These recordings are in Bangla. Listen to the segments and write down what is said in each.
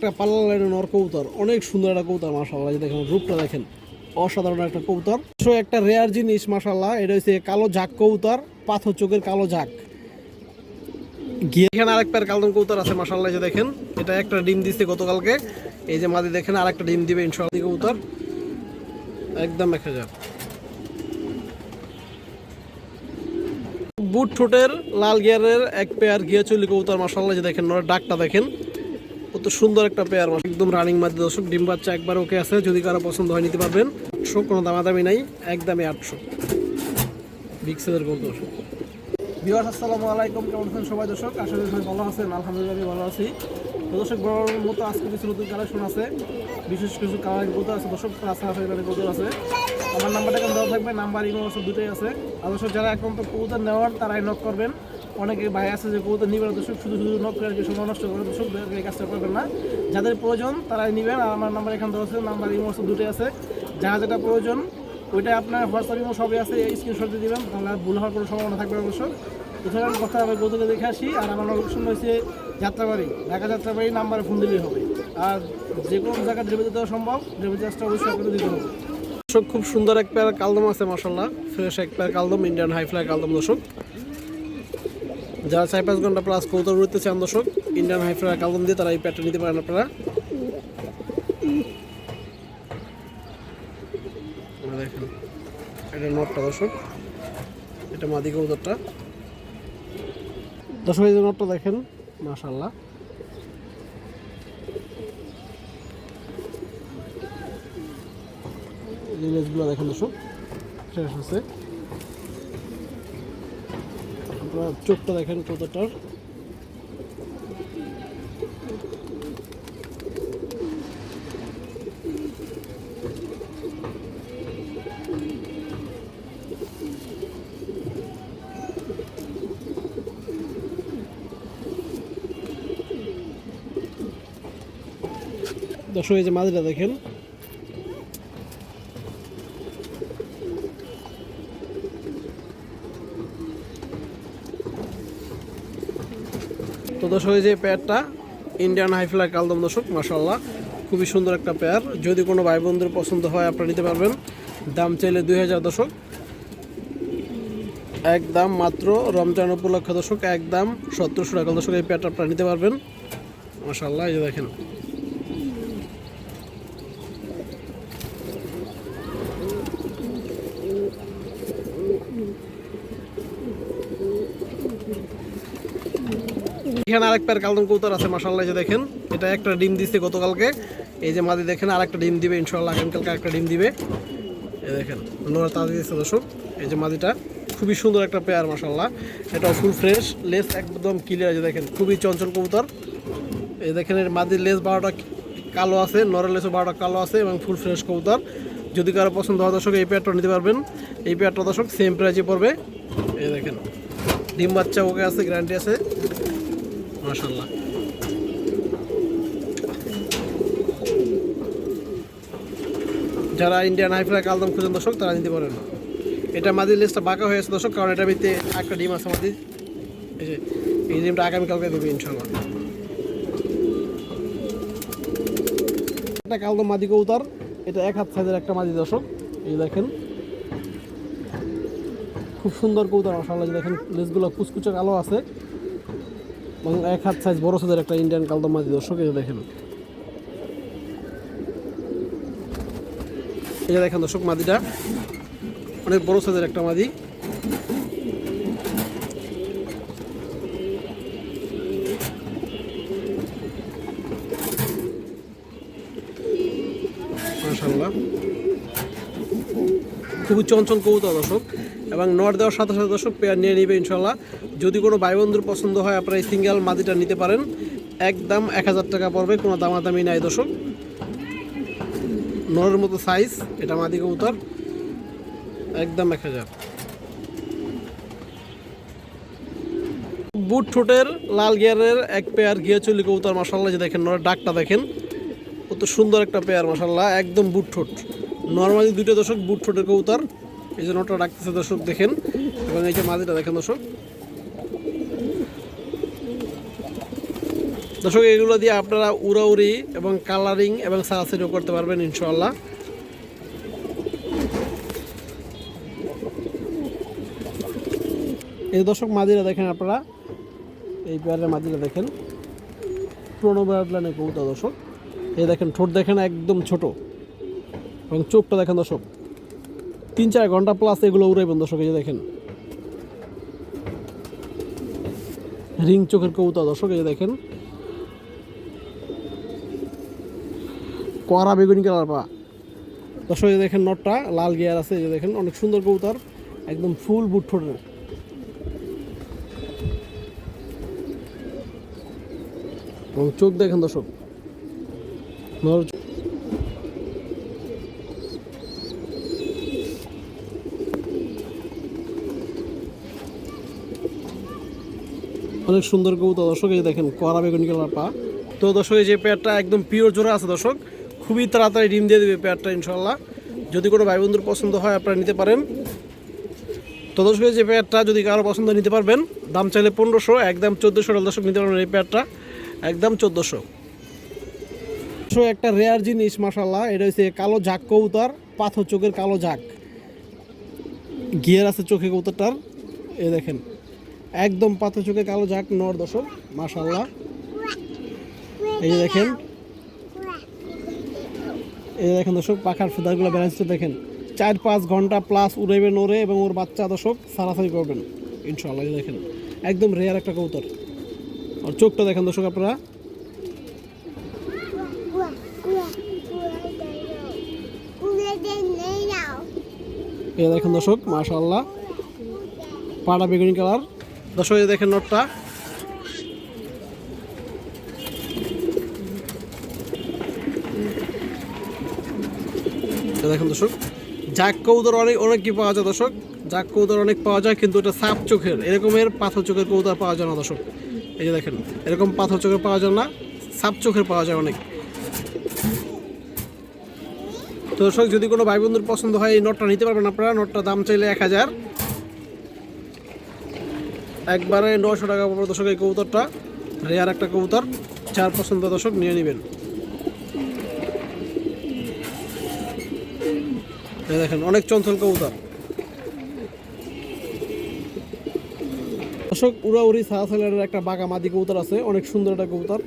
একটা পাল্লা লাইনের নর কবুতর, অনেক সুন্দর একটা কবুতর মাশাল্লাহ এই দেখেন, রূপটা দেখেন, অসাধারণ একটা কবুতর। একটা রেয়ার জিনিস মাশাল্লাহ এটা হচ্ছে কালো ঝাক কবুতর, পাথর চোখের কালো ঝাক। গিয়ে এখানে আরেক পেয়ার কালদম কবুতর আছে মাশাল্লাহ এই যে দেখেন, এটা একটা ডিম দিচ্ছে গতকালকে। এই যে মাদি দেখেন, আরেকটা ডিম দিবে ইনশাল্লাহ কবুতর। একদম এক হাজার। বুট ঠোঁটের লাল গিয়ারের এক পেয়ার গিয়া চলি কবুতর মাসাল্লাহ যে দেখেন ওরা ডাকটা দেখেন। কত সুন্দর একটা পেয়ার মাস একদম রানিং মাঝে। দর্শক, ডিম বাচ্চা একবার ওকে আছে। যদি কারও পছন্দ হয়, নিতে পারবেন। আটশো কোনো দামাদামি নাই। একদমই আটশো। বিগ সেলের কবুতর বিহার আসসালামু আলাইকুম। কেমন আছেন সবাই? দর্শক আসলে সবাই ভালো আছেন। আলহামদুলিল্লাহ, আমি ভালো আছি। দর্শক বড় মতো আজকে কিছু নতুন কালেকশন আছে। বিশেষ কিছু কালার কবুতর আছে। দর্শক আছে হাফ কবুতর আছে। আমার নাম্বারটা কেমন দেওয়া থাকবে। নাম্বার ইমো আছে দুটোই আছে। আর দর্শক, যারা এখন তো কবুতর নেওয়ার, তারাই নক করবেন। অনেকে ভাই আছে যে কবুতর নিবেন না দর্শক শুধু শুধু নক করে সময় নষ্ট করে দর্শক এই কাজটা করবেন না। যাদের প্রয়োজন তারাই নেবেন। আর আমার নাম্বার এখানে দেওয়া আছে নাম্বার ইমো আছে দুটোই আছে। যা যেটা প্রয়োজন, ওইটা আপনার হোয়াটসঅ্যাপ ইমো সবই আছে। এই স্ক্রিনশট দিয়ে দিবেন, তাহলে ভুল হওয়ার কোনো সম্ভাবনা থাকবে অবশ্য সেখানে কথা আমি গৌতকে দেখে আসি। আর আমার লোকেশন হয়েছে যাত্রাবাড়ি, ঢাকা যাত্রাবাড়ি নাম্বারে ফোন দিলেই হবে। আর যে কোনো জায়গায় ডেলিভারি দেওয়া সম্ভব ডেলিভারি চার্জটা অবশ্যই আপনাদের দিতে হবে। দর্শক, খুব সুন্দর এক পেয়ার কালদম আছে মাসাল্লাহ ফ্রেশ এক পেয়ার কালদম ইন্ডিয়ান হাই ফ্লাই কালদম, দর্শক। যারা চার পাঁচ ঘণ্টা প্লাস কৌতল উঠতে চান দর্শক ইন্ডিয়ান হাই ফ্লাই কালদম দিয়ে তারা এই পেয়ারটা নিতে পারেন আপনারা। দেখেন নটটা দর্শক, এটা মাদি কৌতরটা দর্শক, এই যে নটটা দেখেন মাশাল্লাহ জিনিসগুলো দেখেন দর্শক ফ্রেশ আছে আপনারা চোখটা দেখেন কতটার দর্শক এই যে মাঝিটা দেখেন। দর্শক যে পেয়ারটা ইন্ডিয়ান হাইফ্লাই কালদম দশক মাসাল্লাহ খুবই সুন্দর একটা পেয়ার। যদি কোনো ভাই বন্ধুর পছন্দ হয়, আপনারা নিতে পারবেন। দাম চাইলে দুই হাজার দশক একদম মাত্র রমজান উপলক্ষে দর্শক একদম সত্তরশো টাকা দর্শক, এই পেয়ারটা আপনারা নিতে পারবেন। মাসাল্লাহ এই দেখেন। এখানে আরেক পেয়ার কালদম কৌতর আছে মাসাল্লাহ যে দেখেন। এটা একটা ডিম দিচ্ছে গতকালকে। এই যে মাদি দেখেন, আরেকটা ডিম দিবে ইনশাল্লাহ আগামীকালকে একটা ডিম দিবে। এই দেখেন, নোরা তাজা দিচ্ছে দর্শক। এই যে মাদিটা, খুবই সুন্দর একটা পেয়ার মাসাল্লাহ এটা ফুল ফ্রেশ, লেস একদম ক্লিয়ার যে দেখেন, খুবই চঞ্চল কবুতর। এই দেখেন, এর মাদির লেস বারোটা কালো আছে, নরের লেসও বারোটা কালো আছে এবং ফুল ফ্রেশ কবুতর। যদি কারও পছন্দ হয় দর্শক, এই পেয়ারটা নিতে পারবেন। এই পেয়ারটা দর্শক সেম প্রাইজে পড়বে। এই দেখেন, ডিম বাচ্চা ওকে আছে গ্যারান্টি আছে। মাশাল্লাহ যারা ইন্ডিয়ান হাইফ্লাই কালদম খুঁজেন দর্শক, তারা নিতে পারেন। এটা মাদির লিস্টটা বাঁকা হয়েছে দর্শক, কারণ এটা ভিতরে একটা ডিম আছে মাদির। এই যে, এই ডিমটা আগামীকালকে দেবে ইনশাল্লাহ একটা কালদম মাদি কৌতার এটা এক হাত সাইজের একটা মাদি দর্শক, এই দেখেন। খুব সুন্দর কৌতার মশাল্লাহ দেখেন লেসগুলো কুচকুচে কালো আছে। এবং এক হাত সাইজ বড় সাইজের একটা ইন্ডিয়ান কালদম মাদি দর্শক এটা দেখেন। যে দেখেন দর্শক মাদিটা, অনেক বড় সাইজের একটা মাদি। খুবই চঞ্চল কবুতর দর্শক, এবং নট দেওয়ার সাথে সাথে দর্শক পেয়ার নিয়ে নেবে ইনশাল্লাহ যদি কোনো ভাই বন্ধুর পছন্দ হয়, আপনারা এই সিঙ্গেল মাদিটা নিতে পারেন। একদম এক হাজার টাকা পড়বে, কোনো দামাদামি নাই দর্শক। নরের মতো সাইজ এটা মাদি কবুতর। একদম এক হাজার। বুট ঠোঁটের, লাল গিয়ারের এক পেয়ার গিয়া চলি কবুতর মাসাল্লাহ যে দেখেন, নরের ডাকটা দেখেন। কত সুন্দর একটা পেয়ার মাসাল্লাহ একদম বুট ঠোঁট। নর্মালি দুইটা দর্শক বুট ঠোঁটের কবুতর। এই যে নটা ডাকতেছে দর্শক, দেখেন। এবং এই যে মাদিটা দেখেন দর্শক। দর্শক, এগুলো দিয়ে আপনারা উড়াউড়ি এবং কালারিং এবং সারাসারিও করতে পারবেন ইনশাল্লাহ এই দর্শক, মাদিরা দেখেন আপনারা। এই পেয়ারের মাদিরা দেখেন। পুরোনো ব্রাডলাইনের কবুতর দর্শক। এই দেখেন, ঠোঁট দেখেন একদম ছোট। এবং চোখটা দেখেন দর্শক। তিন চার ঘণ্টা প্লাস এগুলো উড়াইবেন দর্শক, এই যে দেখেন। রিং চোখের কবুতর দর্শক, এই দেখেন। কড়া বেগুনি কালার পা দর্শক দেখেন নটটা লাল গিয়ার আছে এই যে দেখেন অনেক সুন্দর কবুতর একদম ফুল বুট ঠোঁটের এবং চোখ দেখেন দর্শক। নর অনেক সুন্দর কবুতর দর্শক এই যে দেখেন কড়া বেগুনি কালার পা তো দর্শক এই যে পেয়ারটা একদম পিওর জোড়া আছে দর্শক। খুবই তাড়াতাড়ি ডিম দিয়ে দেবে পেয়ারটা ইনশাল্লাহ যদি কোনো ভাই বন্ধুর পছন্দ হয়, আপনারা নিতে পারেন। তো দর্শক যে পেয়ারটা যদি কারও পছন্দ নিতে পারবেন। দাম চাইলে পনেরোশো, একদম চোদ্দোশো দর্শক নিতে পারবেন এই পেয়ারটা। একদম চোদ্দোশো। একটা রেয়ার জিনিস মাসাল্লাহ এটা হচ্ছে কালো ঝাক কবুতর, পাথর চোখের কালো ঝাক। গিয়ার আছে চোখে কবুতরটার এ দেখেন। একদম পাথর চোখে কালো ঝাক, নর দর্শক মাসাল্লাহ এই দেখেন এই দেখেন দর্শক, পাখার ফেদারগুলো ব্যালেন্সটা দেখেন। চার পাঁচ ঘণ্টা প্লাস উড়াইবেন ওরে এবং ওর বাচ্চা দর্শক সারাসারি করবেন। ইনশাল্লাহ দেখেন, একদম রেয়ার একটা কবুতর। আর চোখটা দেখেন দর্শক আপনারা। দেখেন দর্শক, মাশাআল্লাহ। পাড়া বেগুনি কালার। দর্শক দেখেন নটটা। দেখেন দর্শক। জাক কৌদর অনেক অনেক কি পাওয়া যায় দর্শক। জাক কৌদর অনেক পাওয়া যায়, কিন্তু এটা সাপ চোখের, এরকমের পাথর চোখের কৌদর পাওয়া যায় না দর্শক। এই যে দেখেন, এরকম পাথর চোখের পাওয়া যায় না, সাপ চোখের পাওয়া যায় অনেক। দর্শক, যদি কোনো ভাই বন্ধুর পছন্দ হয়, এই নোটটা নিতে পারবেন আপনারা। নোটটার দাম চাইলে এক হাজার। একবারে নশো টাকা পড়বে দর্শক এই কবুতরটা রেয়ার একটা কবুতর চার পছন্দ দর্শক, নিয়ে নেবেন। দেখেন, অনেক চঞ্চল কবুতর। দর্শক, উড়াউড়ি সাহাসালের একটা বাঘা মাদি কবুতর আছে, অনেক সুন্দর একটা কবুতর।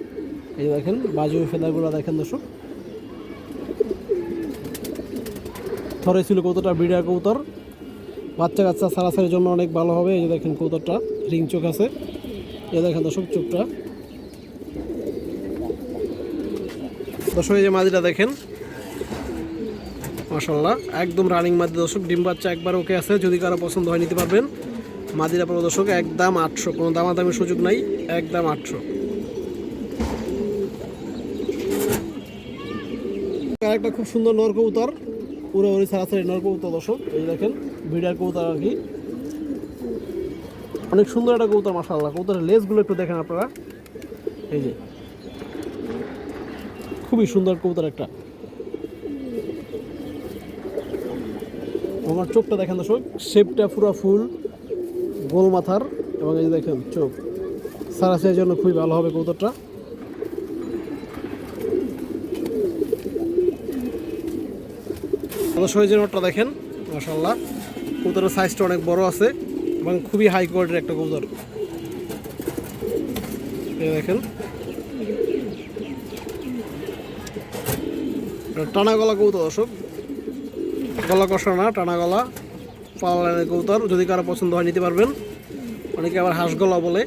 এই দেখেন, বাজু ফেদারগুলো দেখেন দর্শক। থরে ছিল কৌতোটা বিড়া কৌতর বাচ্চা কাচ্চা সারাসারির জন্য অনেক ভালো হবে, এই যে দেখেন কৌতরটা রিং চোখ আছে। এই দেখেন দর্শক, চোখটা। দর্শক, এই যে মাদিটা দেখেন মাসাল্লাহ একদম রানিং মাদি দর্শক, ডিম বাচ্চা একবার ওকে আছে, যদি কারও পছন্দ হয় নিতে পারবেন। মাদিরা পড়ো দর্শক, একদম আটশো, কোনো দামাদামির সুযোগ নাই, একদম আটশো। একটা খুব সুন্দর নর কবুতর পুরো ওরি সারাসারি নর কবুতর দর্শক, এই দেখেন ভিড়ার কবুতর আর কি। অনেক সুন্দর একটা কবুতর মাসাল্লাহ কবুতরের লেসগুলো একটু দেখেন আপনারা। এই যে, খুবই সুন্দর কবুতর একটা। আমার চোখটা দেখেন দর্শক শেপটা পুরো ফুল, গোল মাথার, এবং এই দেখেন চোখ। সারাসারির জন্য খুবই ভালো হবে যে নোটটা দেখেন? মাসাল্লাহ কবুতরের সাইজটা অনেক বড় আছে, এবং খুবই হাই কোয়ালিটির একটা কবুতর। দেখেন। টানা গলা কবুতর দর্শক। গলা কষা না, টানা গলা পালানের কবুতর, যদি কারও পছন্দ হয় নিতে পারবেন। অনেকে আবার হাঁস গলা বলে।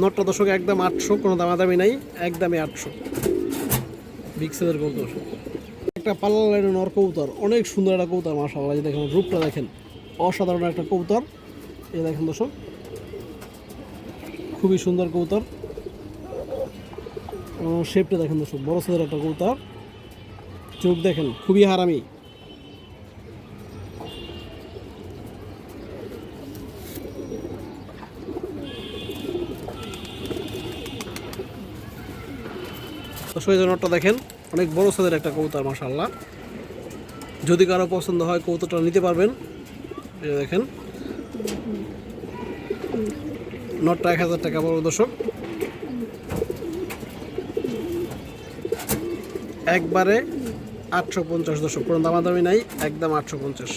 নটটা দর্শক একদম আটশো, কোনো দামাদামি নাই, একদমই আটশো। বিগ সাইজের কবুতর। একটা পাল্লা লাইনের নর কবুতর, অনেক সুন্দর একটা কবুতর, মাশাআল্লাহ। এই দেখেন, রূপটা দেখেন, অসাধারণ একটা কবুতর। এই দেখেন দর্শক, খুবই সুন্দর কবুতর। শেপটা দেখেন দর্শক, বড় সাইজের একটা কবুতর। চোখ দেখেন, খুবই হারামি। এই নটটা দেখেন। অনেক বড় সাদের একটা কবুতর মাশাল্লাহ যদি কারও পছন্দ হয় কবুতরটা নিতে পারবেন। এটা দেখেন। নটটা এক হাজার টাকা বড় দর্শক। একবারে আটশো পঞ্চাশ দর্শক, কোনো দামাদামি নাই, একদম আটশো পঞ্চাশ।